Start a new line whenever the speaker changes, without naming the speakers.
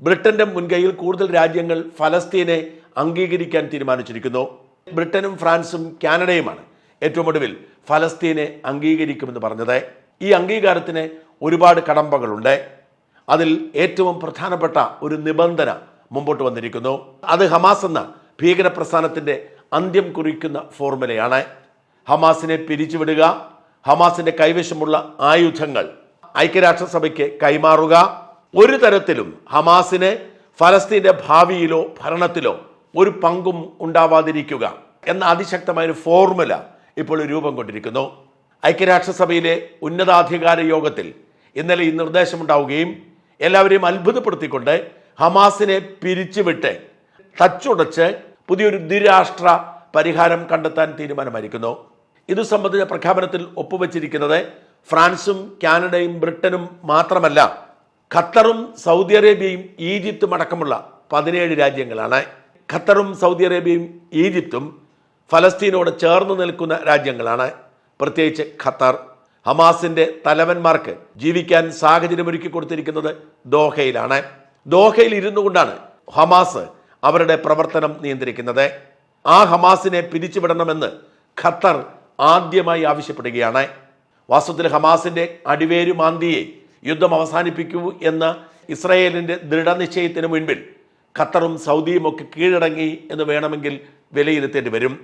ബ്രിട്ടന്റെ മുൻകൈയിൽ കൂടുതൽ രാജ്യങ്ങൾ ഫലസ്തീനെ അംഗീകരിക്കാൻ തീരുമാനിച്ചിരിക്കുന്നു. ബ്രിട്ടനും ഫ്രാൻസും കാനഡയുമാണ് ഏറ്റവും ഒടുവിൽ ഫലസ്തീനെ അംഗീകരിക്കുമെന്ന് പറഞ്ഞത്. ഈ അംഗീകാരത്തിന് ഒരുപാട് കടമ്പകളുണ്ട്. അതിൽ ഏറ്റവും പ്രധാനപ്പെട്ട ഒരു നിബന്ധന മുമ്പോട്ട് വന്നിരിക്കുന്നു. അത് ഹമാസ് എന്ന ഭീകര പ്രസ്ഥാനത്തിന്റെ അന്ത്യം കുറിക്കുന്ന ഫോർമുലയാണ്. ഹമാസിനെ പിരിച്ചുവിടുക ഹമാസിന്റെ കൈവശമുള്ള ആയുധങ്ങൾ ഐക്യരാഷ്ട്രസഭയ്ക്ക് കൈമാറുക ഒരു തരത്തിലും ഹമാസിന് ഫലസ്തീന്റെ ഭാവിയിലോ ഭരണത്തിലോ ഒരു പങ്കും ഉണ്ടാവാതിരിക്കുക എന്ന അതിശക്തമായ ഒരു ഫോർമുല ഇപ്പോൾ രൂപം കൊണ്ടിരിക്കുന്നു. ഐക്യരാഷ്ട്രസഭയിലെ ഉന്നതാധികാര യോഗത്തിൽ ഇന്നലെ ഈ നിർദ്ദേശമുണ്ടാവുകയും എല്ലാവരെയും അത്ഭുതപ്പെടുത്തിക്കൊണ്ട് ഹമാസിനെ പിരിച്ചുവിട്ട് തച്ചുടച്ച് പുതിയൊരു ദ്വിരാഷ്ട്ര പരിഹാരം കണ്ടെത്താൻ തീരുമാനമായിരിക്കുന്നു. ഇതു സംബന്ധിച്ച പ്രഖ്യാപനത്തിൽ ഒപ്പുവച്ചിരിക്കുന്നത് ഫ്രാൻസും കാനഡയും ബ്രിട്ടനും മാത്രമല്ല. ഖത്തറും സൗദി അറേബ്യയും ഈജിപ്തും അടക്കമുള്ള പതിനേഴ് രാജ്യങ്ങളാണ്. ഖത്തറും സൗദി അറേബ്യയും ഈജിപ്തും ഫലസ്തീനോട് ചേർന്ന് നിൽക്കുന്ന രാജ്യങ്ങളാണ്. പ്രത്യേകിച്ച് ഖത്തർ. ഹമാസിന്റെ തലവന്മാർക്ക് ജീവിക്കാൻ സാഹചര്യമൊരുക്കി കൊടുത്തിരിക്കുന്നത് ദോഹയിലാണ്. ദോഹയിൽ ഇരുന്നു കൊണ്ടാണ് ഹമാസ് അവരുടെ പ്രവർത്തനം നിയന്ത്രിക്കുന്നത്. ആ ഹമാസിനെ പിരിച്ചുവിടണമെന്ന് ഖത്തർ ആദ്യമായി ആവശ്യപ്പെടുകയാണ്. വാസ്തവത്തിൽ ഹമാസിന്റെ അടിവേരു മാന്തിയെ യുദ്ധം അവസാനിപ്പിക്കൂ എന്ന ഇസ്രായേലിന്റെ ദൃഢനിശ്ചയത്തിന് മുൻപിൽ ഖത്തറും സൗദിയും ഒക്കെ കീഴടങ്ങി എന്ന് വേണമെങ്കിൽ വിലയിരുത്തേണ്ടി വരും.